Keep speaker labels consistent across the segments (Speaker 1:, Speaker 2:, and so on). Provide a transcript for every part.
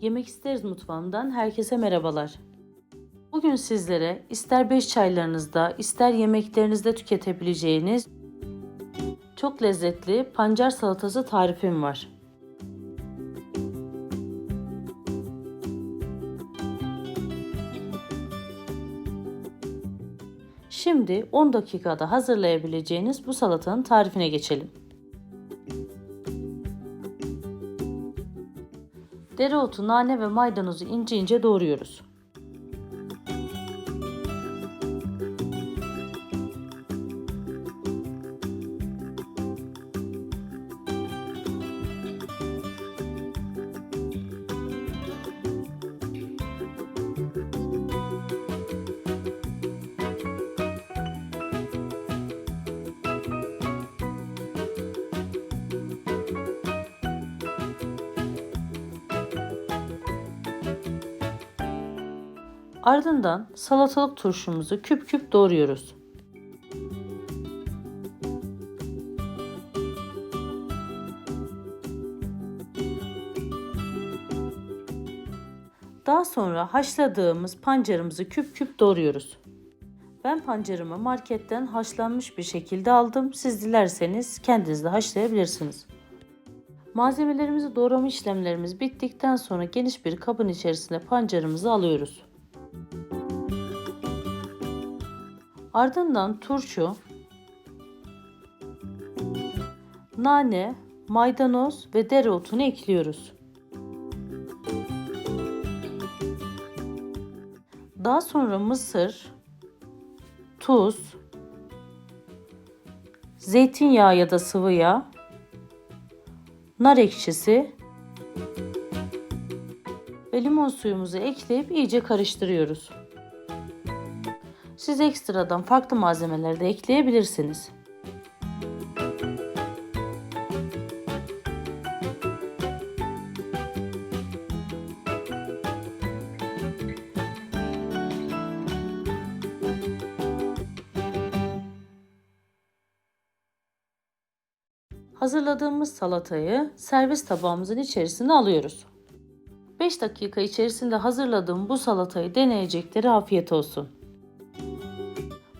Speaker 1: Yemek İsteriz mutfağımdan herkese merhabalar. Bugün sizlere ister beş çaylarınızda, ister yemeklerinizde tüketebileceğiniz çok lezzetli pancar salatası tarifim var. Şimdi 10 dakikada hazırlayabileceğiniz bu salatanın tarifine geçelim. Dereotu, nane ve maydanozu ince ince doğruyoruz. Ardından salatalık turşumuzu küp küp doğruyoruz. Daha sonra haşladığımız pancarımızı küp küp doğruyoruz. Ben pancarımı marketten haşlanmış bir şekilde aldım. Siz dilerseniz kendiniz de haşlayabilirsiniz. Malzemelerimizi doğrama işlemlerimiz bittikten sonra geniş bir kabın içerisine pancarımızı alıyoruz. Ardından turşu, nane, maydanoz ve dereotunu ekliyoruz. Daha sonra mısır, tuz, zeytinyağı ya da sıvı yağ, nar ekşisi ve limon suyumuzu ekleyip iyice karıştırıyoruz. Siz ekstradan farklı malzemeler de ekleyebilirsiniz. Hazırladığımız salatayı servis tabağımızın içerisine alıyoruz. 5 dakika içerisinde hazırladığım bu salatayı deneyecekleri afiyet olsun.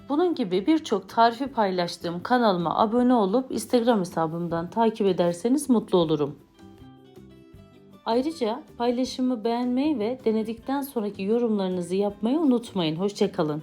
Speaker 1: Bunun gibi birçok tarifi paylaştığım kanalıma abone olup Instagram hesabımdan takip ederseniz mutlu olurum. Ayrıca paylaşımı beğenmeyi ve denedikten sonraki yorumlarınızı yapmayı unutmayın. Hoşçakalın.